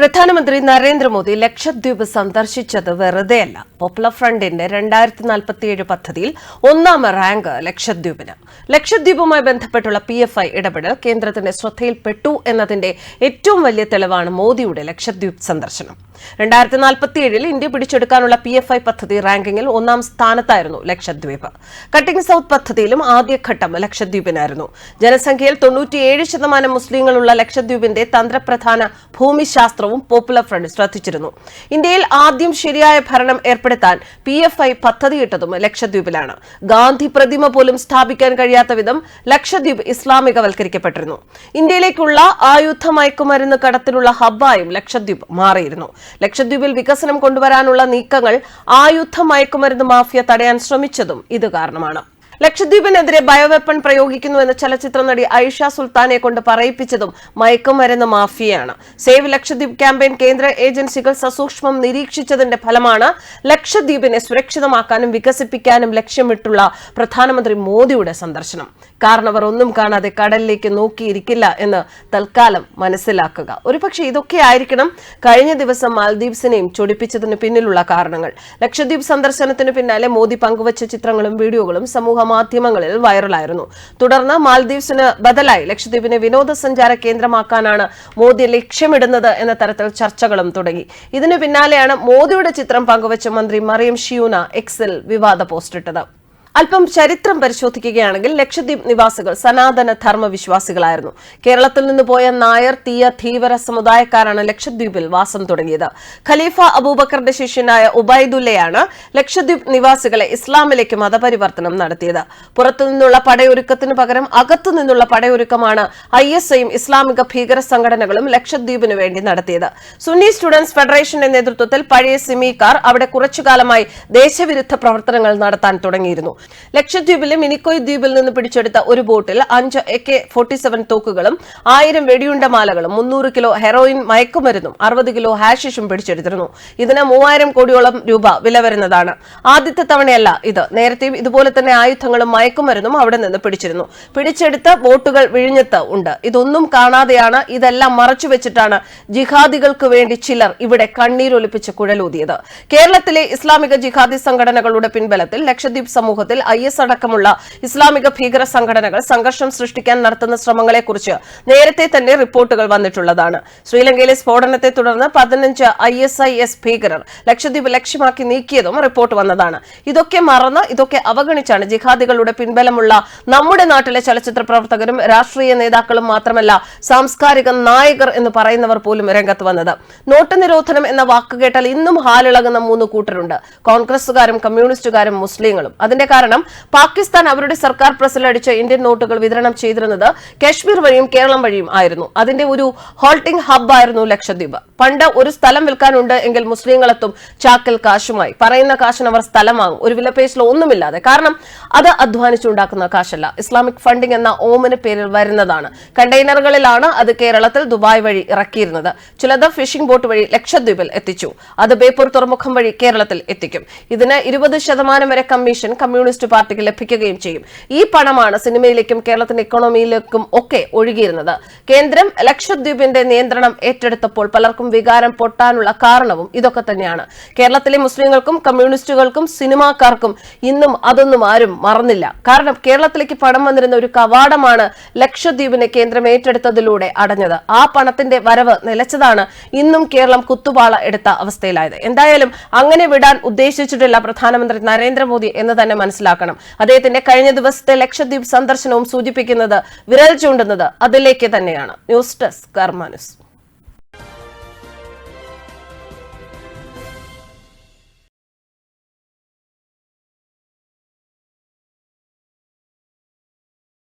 പ്രധാനമന്ത്രി നരേന്ദ്രമോദി ലക്ഷദ്വീപ് സന്ദർശിച്ചത് വെറുതെയല്ല. പോപ്പുലർ ഫ്രണ്ടിന്റെ രണ്ടായിരത്തി നാൽപ്പത്തിയേഴ് പദ്ധതിയിൽ ഒന്നാം റാങ്ക് ലക്ഷദ്വീപിന്. ലക്ഷദ്വീപുമായി ബന്ധപ്പെട്ടുള്ള പി എഫ് ഐ ഇടപെടൽ കേന്ദ്രത്തിന്റെ ശ്രദ്ധയിൽപ്പെട്ടു എന്നതിന്റെ ഏറ്റവും വലിയ തെളിവാണ് മോദിയുടെ ലക്ഷദ്വീപ് സന്ദർശനം. രണ്ടായിരത്തി നാൽപ്പത്തിയേഴിൽ ഇന്ത്യ പിടിച്ചെടുക്കാനുള്ള പി എഫ് ഐ പദ്ധതി റാങ്കിങ്ങിൽ ഒന്നാം സ്ഥാനത്തായിരുന്നു ലക്ഷദ്വീപ്. കട്ടിംഗ് സൌത്ത് പദ്ധതിയിലും ആദ്യഘട്ടം ലക്ഷദ്വീപിനായിരുന്നു. ജനസംഖ്യയിൽ തൊണ്ണൂറ്റിയേഴ് ശതമാനം മുസ്ലിങ്ങളുള്ള ലക്ഷദ്വീപിന്റെ തന്ത്രപ്രധാന ഭൂമിശാസ്ത്രവും പോപ്പുലർ ഫ്രണ്ട് ശ്രദ്ധിച്ചിരുന്നു. ഇന്ത്യയിൽ ആദ്യം ശരിയായ ഭരണം ഏർപ്പെടുത്താൻ പി എഫ് ഐ പദ്ധതിയിട്ടതും ലക്ഷദ്വീപിലാണ്. ഗാന്ധി പ്രതിമ പോലും സ്ഥാപിക്കാൻ കഴിയാത്ത വിധം ലക്ഷദ്വീപ് ഇസ്ലാമികവൽക്കരിക്കപ്പെട്ടിരുന്നു. ഇന്ത്യയിലേക്കുള്ള ആയുധ മയക്കുമരുന്ന് കടത്തിനുള്ള ഹബ്ബായും ലക്ഷദ്വീപ് മാറിയിരുന്നു. ലക്ഷദ്വീപിൽ വികസനം കൊണ്ടുവരാനുള്ള നീക്കങ്ങൾ ആയുധ മയക്കുമരുന്ന് മാഫിയ തടയാൻ ശ്രമിച്ചതും ഇത് കാരണമാണ്. ലക്ഷദ്വീപിനെതിരെ ബയോവെപ്പൺ പ്രയോഗിക്കുന്നുവെന്ന് ചലച്ചിത്ര നടി ഐഷ സുൽത്താനെ കൊണ്ട് പറയിപ്പിച്ചതും മയക്കുമരുന്ന് മാഫിയയാണ്. സേവ് ലക്ഷദ്വീപ് ക്യാമ്പയിൻ കേന്ദ്ര ഏജൻസികൾ സസൂക്ഷ്മം നിരീക്ഷിച്ചതിന്റെ ഫലമാണ് ലക്ഷദ്വീപിനെ സുരക്ഷിതമാക്കാനും വികസിപ്പിക്കാനും ലക്ഷ്യമിട്ടുള്ള പ്രധാനമന്ത്രി മോദിയുടെ സന്ദർശനം. കാരണവർ ഒന്നും കാണാതെ കടലിലേക്ക് നോക്കിയിരിക്കില്ല എന്ന് തൽക്കാലം മനസ്സിലാക്കുക. ഒരുപക്ഷെ ഇതൊക്കെ ആയിരിക്കണം കഴിഞ്ഞ ദിവസം മാൽദ്വീപ്സിനെയും ചൊടിപ്പിച്ചതിന് പിന്നിലുള്ള കാരണങ്ങൾ. ലക്ഷദ്വീപ് സന്ദർശനത്തിന് പിന്നാലെ മോദി പങ്കുവച്ച ചിത്രങ്ങളും വീഡിയോകളും സമൂഹ മാധ്യമങ്ങളിൽ വൈറലായിരുന്നു. തുടർന്ന് മാൽദീവ്സിന് ബദലായി ലക്ഷദ്വീപിനെ വിനോദസഞ്ചാര കേന്ദ്രമാക്കാനാണ് മോദി ലക്ഷ്യമിടുന്നത് എന്ന തരത്തിൽ ചർച്ചകളും തുടങ്ങി. ഇതിനു പിന്നാലെയാണ് മോദിയുടെ ചിത്രം പങ്കുവച്ച മന്ത്രി മറിയം ഷിയൂന എക്സിൽ വിവാദ പോസ്റ്റിട്ടത്. അല്പം ചരിത്രം പരിശോധിക്കുകയാണെങ്കിൽ ലക്ഷദ്വീപ് നിവാസികൾ സനാതന ധർമ്മവിശ്വാസികളായിരുന്നു. കേരളത്തിൽ നിന്ന് പോയ നായർ തീയ ധീവര സമുദായക്കാരാണ് ലക്ഷദ്വീപിൽ വാസം തുടങ്ങിയത്. ഖലീഫ അബൂബക്കറിന്റെ ശിഷ്യനായ ഉബൈദുല്ലയാണ് ലക്ഷദ്വീപ് നിവാസികളെ ഇസ്ലാമിലേക്ക് മതപരിവർത്തനം നടത്തിയത്. പുറത്തു നിന്നുള്ള പടയൊരുക്കത്തിന് പകരം അകത്തു നിന്നുള്ള പടയൊരുക്കമാണ് ഐ എസ് ഐയും ഇസ്ലാമിക ഭീകര സംഘടനകളും ലക്ഷദ്വീപിനു വേണ്ടി നടത്തിയത്. സുന്നി സ്റ്റുഡൻസ് ഫെഡറേഷന്റെ നേതൃത്വത്തിൽ പഴയ സിമിക്കാർ അവിടെ കുറച്ചുകാലമായി ദേശവിരുദ്ധ പ്രവർത്തനങ്ങൾ നടത്താൻ തുടങ്ങിയിരുന്നു. ലക്ഷദ്വീപിലെ മിനിക്കോയ് ദ്വീപിൽ നിന്ന് പിടിച്ചെടുത്ത ഒരു ബോട്ടിൽ അഞ്ച് എ കെ ഫോർട്ടി സെവൻ തോക്കുകളും ആയിരം വെടിയുണ്ട മാലകളും മുന്നൂറ് കിലോ ഹെറോയിൻ മയക്കുമരുന്നും അറുപത് കിലോ ഹാഷിഷും പിടിച്ചെടുത്തിരുന്നു. ഇതിന് മൂവായിരം കോടിയോളം രൂപ വില വരുന്നതാണ് ആദ്യത്തെ തവണയല്ല ഇത്. നേരത്തെയും ഇതുപോലെ തന്നെ ആയുധങ്ങളും മയക്കുമരുന്നും അവിടെ നിന്ന് പിടിച്ചിരുന്നു. പിടിച്ചെടുത്ത ബോട്ടുകൾ വിഴിഞ്ഞത്ത് ഉണ്ട്. ഇതൊന്നും കാണാതെയാണ് ഇതെല്ലാം മറച്ചുവെച്ചിട്ടാണ് ജിഹാദികൾക്ക് വേണ്ടി ചിലർ ഇവിടെ കണ്ണീരൊലിപ്പിച്ച് കുഴലൂതിയത്. കേരളത്തിലെ ഇസ്ലാമിക ജിഹാദി സംഘടനകളുടെ പിൻബലത്തിൽ ലക്ഷദ്വീപ് സമൂഹത്തിൽ ഐ എസ് അടക്കമുള്ള ഇസ്ലാമിക ഭീകര സംഘടനകൾ സംഘർഷം സൃഷ്ടിക്കാൻ നടത്തുന്ന ശ്രമങ്ങളെക്കുറിച്ച് നേരത്തെ തന്നെ റിപ്പോർട്ടുകൾ വന്നിട്ടുള്ളതാണ്. ശ്രീലങ്കയിലെ സ്ഫോടനത്തെ തുടർന്ന് പതിനഞ്ച് ഐ എസ് ഐ എസ് ഭീകരർ ലക്ഷദ്വീപ് ലക്ഷ്യമാക്കി നീക്കിയതും റിപ്പോർട്ട് വന്നതാണ്. ഇതൊക്കെ മറന്ന് ഇതൊക്കെ അവഗണിച്ചാണ് ജിഹാദികളുടെ പിൻബലമുള്ള നമ്മുടെ നാട്ടിലെ ചലച്ചിത്ര പ്രവർത്തകരും രാഷ്ട്രീയ നേതാക്കളും മാത്രമല്ല സാംസ്കാരിക നായകർ എന്ന് പറയുന്നവർ പോലും രംഗത്ത് വന്നത്. നോട്ട് നിരോധനം എന്ന വാക്ക് കേട്ടാൽ ഇന്നും ഹാലിളകുന്ന മൂന്ന് കൂട്ടരുണ്ട്. കോൺഗ്രസുകാരും കമ്മ്യൂണിസ്റ്റുകാരും മുസ്ലിങ്ങളും. അതിന്റെ കാരണം പാകിസ്ഥാൻ അവരുടെ സർക്കാർ പ്രസിലടിച്ച ഇന്ത്യൻ നോട്ടുകൾ വിതരണം ചെയ്തിരുന്നത് കശ്മീർ വഴിയും കേരളം വഴിയും ആയിരുന്നു. അതിന്റെ ഒരു ഹോൾട്ടിംഗ് ഹബ് ആയിരുന്നു ലക്ഷദ്വീപ്. പണ്ട് ഒരു സ്ഥലം വിൽക്കാനുണ്ട് എങ്കിൽ മുസ്ലിങ്ങളെത്തും ചാക്കൽ കാശുമായി. പറയുന്ന കാശിന് അവർ സ്ഥലം വാങ്ങും ഒരു വിലപേശിലോ ഒന്നുമില്ലാതെ. കാരണം അത് അധ്വാനിച്ചുണ്ടാക്കുന്ന കാശല്ല. ഇസ്ലാമിക് ഫണ്ടിംഗ് എന്ന ഓമിന് പേരിൽ വരുന്നതാണ്. കണ്ടെയ്നറുകളിലാണ് അത് കേരളത്തിൽ ദുബായ് വഴി ഇറക്കിയിരുന്നത്. ചിലത് ഫിഷിംഗ് ബോട്ട് വഴി ലക്ഷദ്വീപിൽ എത്തിച്ചു. അത് ബേപ്പൂർ തുറമുഖം വഴി കേരളത്തിൽ എത്തിക്കും. ഇതിന് ഇരുപത് ശതമാനം വരെ കമ്മീഷൻ കമ്മ്യൂണിസ്റ്റ് പാർട്ടിക്ക് ലഭിക്കുകയും ചെയ്യും. ഈ പണമാണ് സിനിമയിലേക്കും കേരളത്തിന്റെ ഇക്കോണമിയിലേക്കും ഒക്കെ ഒഴുകിയിരുന്നത്. കേന്ദ്രം ലക്ഷദ്വീപിന്റെ നിയന്ത്രണം ഏറ്റെടുത്തപ്പോൾ പലർക്കും വികാരം പൊട്ടാനുള്ള കാരണവും ഇതൊക്കെ തന്നെയാണ്. കേരളത്തിലെ മുസ്ലിങ്ങൾക്കും കമ്മ്യൂണിസ്റ്റുകൾക്കും സിനിമാക്കാർക്കും ഇന്നും അതൊന്നും ആരും മറന്നില്ല. കാരണം കേരളത്തിലേക്ക് പണം വന്നിരുന്ന ഒരു കവാടമാണ് ലക്ഷദ്വീപിനെ കേന്ദ്രം ഏറ്റെടുത്തതിലൂടെ അടഞ്ഞത്. ആ പണത്തിന്റെ വരവ് നിലച്ചതാണ് ഇന്നും കേരളം കുത്തുപാള എടുത്ത അവസ്ഥയിലായത്. എന്തായാലും അങ്ങനെ വിടാൻ ഉദ്ദേശിച്ചിട്ടില്ല പ്രധാനമന്ത്രി നരേന്ദ്രമോദി എന്ന് തന്നെ മനസ്സിലാക്കണം. അദ്ദേഹത്തിന്റെ കഴിഞ്ഞ ദിവസത്തെ ലക്ഷദ്വീപ് സന്ദർശനവും സൂചിപ്പിക്കുന്നത് വിരൽ ചൂണ്ടുന്നത് അതിലേക്ക് തന്നെയാണ്. News desk കർമാനുസ്